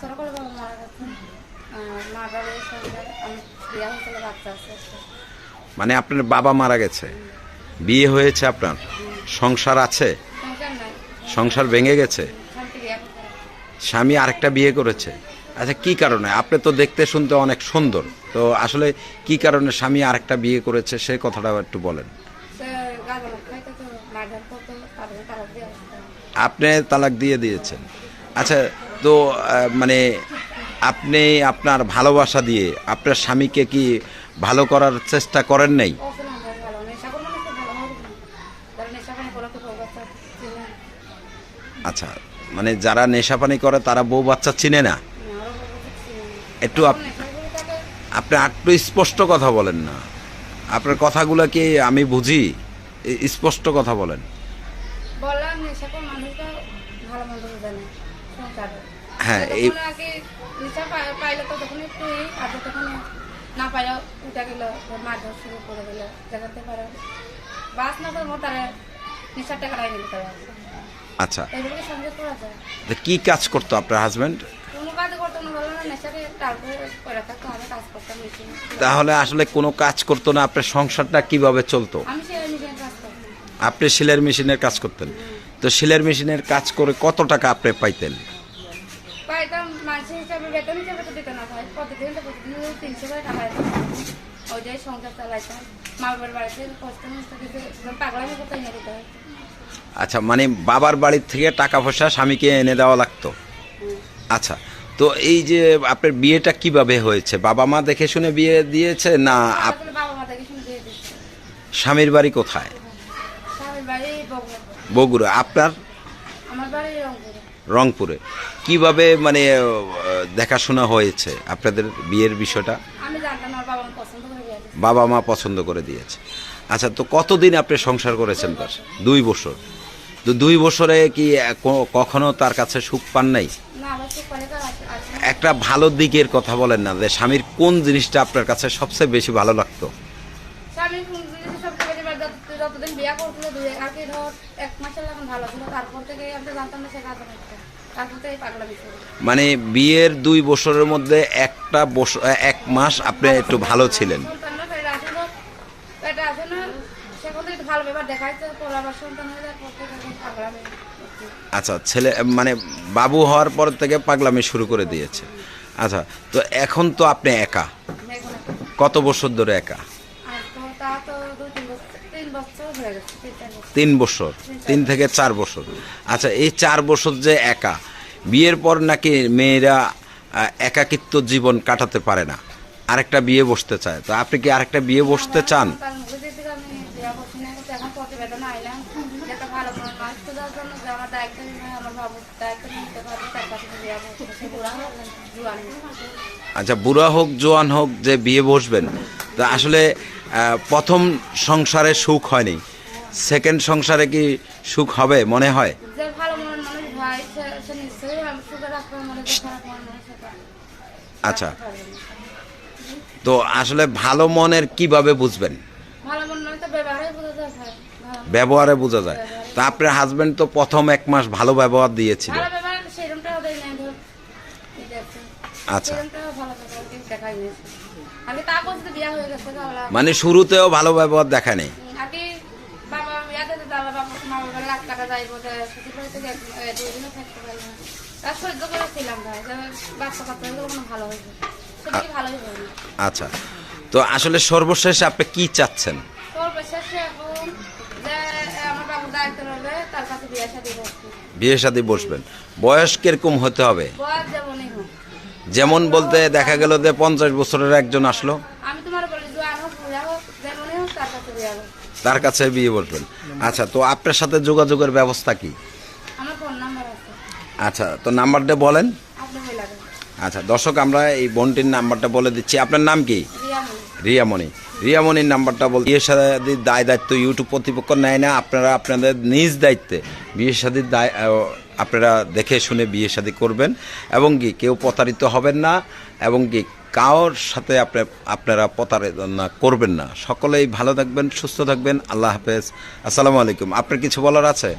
করে বাবা মারা গেছে। মা বাবা আমি বিয়া হয়েছিল বাচ্চা আছে। মানে আপনার বাবা মারা গেছে। বিয়ে হয়েছে আপনার? সংসার আছে? সংসার ভেঙে গেছে? স্বামী আরেকটা বিয়ে করেছে। আচ্ছা কি কারণে? আপনি তো দেখতে শুনতে অনেক সুন্দর। তো আসলে কি কারণে স্বামী আরেকটা বিয়ে করেছে? সে কথাটা একটু বলেন। আপনি তালাক দিয়ে দিয়েছেন। আচ্ছা তো মানে আপনি আপনার ভালোবাসা দিয়ে আপনার স্বামীকে কি ভালো করার চেষ্টা করেন নাই? আচ্ছা মানে যারা নেশাপানি করে তারা বউ বাচ্চা চিনে না। একটু আপনি একটু স্পষ্ট কথা বলেন না। আপনার কথাগুলো কি আমি বুঝি? স্পষ্ট কথা বলেন। নেশা ভালো মন্দ বোঝে না, সংসারে। হ্যাঁ, এই- তখন আগে নেশা পাই- পাইলে তো তখন একটু আর তখন না পাইলে উঠে গেল মারধর শুরু করে দিল দেখাতে পারে। বাস না করব তারা নেশার টাকা নিতে পারে আচ্ছা। এইভাবে সঙ্গে করা যায়। কি কাজ করতো আপনার হাজবেন্ড তাহলে আসলে কোনো কাজ করতো না আপনার সংসারটা কীভাবে চলতো? আপনি সেলের মেশিনের কাজ করতেন। তো সেলের মেশিনের কাজ করে কত টাকা আপনি পাইতেন? পাইতাম মানুষ হিসাবে বেতন হিসাবে তো দিতে না ভাই। প্রতিদিন তো প্রতিদিন তিনশো করে টাকা ওই যে সংসার চালাইতাম মা বাবার বাড়িতে কষ্ট মষ্ট কিছু পাগলামি করতে এনে দিতে হয় আচ্ছা মানে বাবার বাড়ির থেকে টাকা পয়সা স্বামীকে এনে দেওয়া লাগতো? আচ্ছা তো এই যে আপনার বিয়েটা কীভাবে হয়েছে? বাবা মা দেখে শুনে বিয়ে দিয়েছে না স্বামীর বাড়ি কোথায়? বগুড়া বগুড়া। আপনার? আমার বাড়ি রংপুরে। কীভাবে মানে দেখাশোনা হয়েছে আপনাদের বিয়ের বিষয়টা? বাবা মা পছন্দ করে দিয়েছে। আচ্ছা তো কতদিন আপনি সংসার করেছেন তার? দুই বছর। তো দুই বছরে কি কখনো তার কাছে সুখ পান নাই? একটা ভালো দিকের কথা বলেন না যে স্বামীর কোন জিনিসটা আপনার কাছে সবচেয়ে বেশি ভালো লাগতো? সব থেকে এবার যতদিন বিয়া করছিল দুই আর কি ধর এক মাসের এখন ভালো ছিল। তারপর থেকে আমরা জানতাম না সে কাজ মানে বিয়ের দুই বছরের মধ্যে একটা বছর এক মাস আপনি একটু ভালো ছিলেন। আচ্ছা ছেলে মানে বাবু হওয়ার পর থেকে পাগলামি শুরু করে দিয়েছে। আচ্ছা তো এখন তো আপনি একা। কত বছর ধরে একা? তা তো তিন বছর। তিন থেকে চার বছর। আচ্ছা এই চার বছর যে একা, বিয়ের পর নাকি মেয়েরা একাকিত্ব জীবন কাটাতে পারে না? আরেকটা বিয়ে বসতে চায়। তো আপনি কি আরেকটা বিয়ে বসতে চান। আচ্ছা বুড়া হোক, জোয়ান হোক, যে বিয়ে বসবেন তা আসলে প্রথম সংসারে সুখ হয়নি। সেকেন্ড সংসারে কি সুখ হবে মনে হয়? আচ্ছা। তো আসলে ভালো মনের কীভাবে বুঝবেন? ব্যবহারে বোঝা যায়। তা আপনার হাজবেন্ড তো প্রথম এক মাস ভালো ব্যবহার দিয়েছিল। আচ্ছা। হয়ে মানে শুরুতেও ভালো ব্যবহার দেখা নেই আচ্ছা তো আসলে সর্বশেষে আপনি কি চাচ্ছেন? বিয়ে শাদী বসবেন। বয়স কীরকম হতে হবে? যেমন বলতে দেখা গেল যে পঞ্চাশ বছরের একজন আসলো। তার কাছে বিয়ে বসবেন আচ্ছা তো আপনার সাথে যোগাযোগের ব্যবস্থা কি? আচ্ছা তো নাম্বারটা বলেন। আচ্ছা দর্শক আমরা এই বোনটির নাম্বারটা বলে দিচ্ছি। আপনার নাম কি? রিয়ামণি। রিয়ামণি। রিয়ামণির নাম্বারটা বল বিয়ে শাদীর দায় দায়িত্ব ইউটিউব কর্তৃপক্ষ নেয় না। আপনারা আপনাদের নিজ দায়িত্বে বিয়ে শাদীর দায় আপনারা দেখে শুনে বিয়ে শাদী করবেন এবং কি কেউ প্রতারিত হবেন না এবং কি কার সাথে আপনি আপনারা না করবেন না। সকলেই ভালো থাকবেন, সুস্থ থাকবেন। আল্লাহ হাফেজ। আসসালামু আলাইকুম। আপনার কিছু বলার আছে?